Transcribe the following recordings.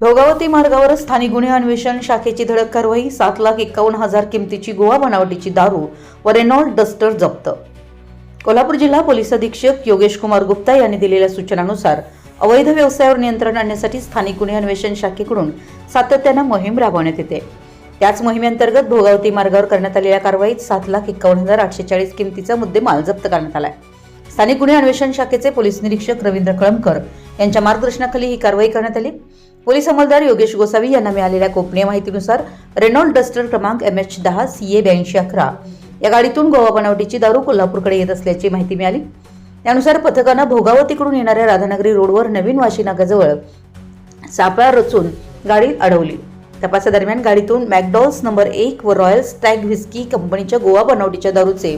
भोगावती मार्गावर स्थानिक गुन्हे अन्वेषण शाखेची धडक कारवाई सात लाख एकावन्न हजार किमतीची गोवा बनावटीची दारू व रेनॉल्ड डस्टर जप्त. कोल्हापूर जिल्हा पोलीस अधीक्षक योगेश कुमार गुप्ता यांनी दिलेल्या सूचनानुसार अवैध व्यवसायावर नियंत्रण आणण्यासाठी स्थानिक गुन्हे अन्वेषण शाखेकडून सातत्यानं मोहीम राबवण्यात येते. त्याच मोहिमेअंतर्गत भोगावती मार्गावर करण्यात आलेल्या कारवाईत सात लाख एकावन्न हजार आठशे चाळीस किमतीचा मुद्देमाल जप्त करण्यात आला आहे स्थानिक गुन्हे अन्वेषण शाखेचे पोलीस निरीक्षक रवींद्र कळमकर यांच्या मार्गदर्शनाखाली ही कारवाई करण्यात आली. पोलीस अंमलदार योगेश गोसावी यांना मिळालेल्या गोपनीय माहितीनुसार रेनॉल्ड डस्टर क्रमांक एम एच दहा सी ए ब्याऐंशी अकरा. या गाडीतून गोवा बनावटीची दारू कोल्हापूरकडे येत असल्याची माहिती मिळाली. त्यानुसार पथकानं भोगावतीकडून येणाऱ्या राधानगरी रोडवर नवीन वाशी सापळा रचून गाडी अडवली. तपासादरम्यान गाडीतून मॅकडॉल्स नंबर एक व रॉयल स्टॅग व्हिस्की कंपनीच्या गोवा बनावटीच्या दारूचे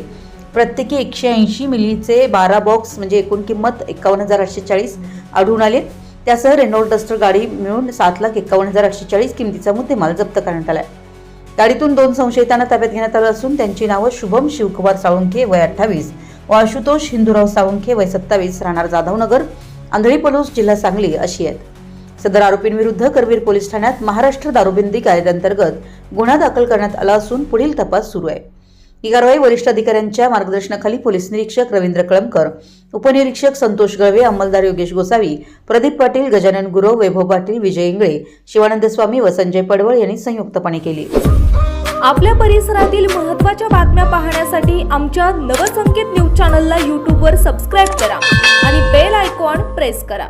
प्रत्येकी एकशे ऐंशी मिलीचे बारा बॉक्स म्हणजे एकूण किंमत एकावन्न हजार आठशे चाळीस आढळून आले. त्यासह रेनॉल्ड डस्टर गाडी मिळून सात लाख एकावन्न हजार आठशे चाळीस किमतीचा मुद्देमाल जप्त करण्यात आला गाडीतून दोन संशयितांना ताब्यात घेण्यात आलं असून त्यांची नावं शुभम शिवकुमार साळुंखे वय अठ्ठावीस व आशुतोष हिंदुराव साळुंखे वय सत्तावीस राहणार जाधवनगर आंधळी पलूस जिल्हा सांगली अशी आहेत. सदर आरोपींविरुद्ध करवीर पोलीस ठाण्यात महाराष्ट्र दारूबंदी कायद्यांतर्गत गुन्हा दाखल करण्यात आला असून पुढील तपास सुरू आहे. ही कारवाई वरिष्ठ अधिकाऱ्यांच्या मार्गदर्शनाखाली पोलीस निरीक्षक रवींद्र कळमकर उपनिरीक्षक संतोष गळवे अंमलदार योगेश गोसावी प्रदीप पाटील गजानन गुरव वैभव पाटील विजय इंगळे शिवानंद स्वामी व संजय पडवळ यांनी संयुक्तपणे केली. आपल्या परिसरातील महत्त्वाच्या बातम्या पाहण्यासाठी आमच्या नवसंकेत न्यूज चॅनलला यूट्यूबवर सबस्क्राईब करा आणि बेल आयकॉन प्रेस करा.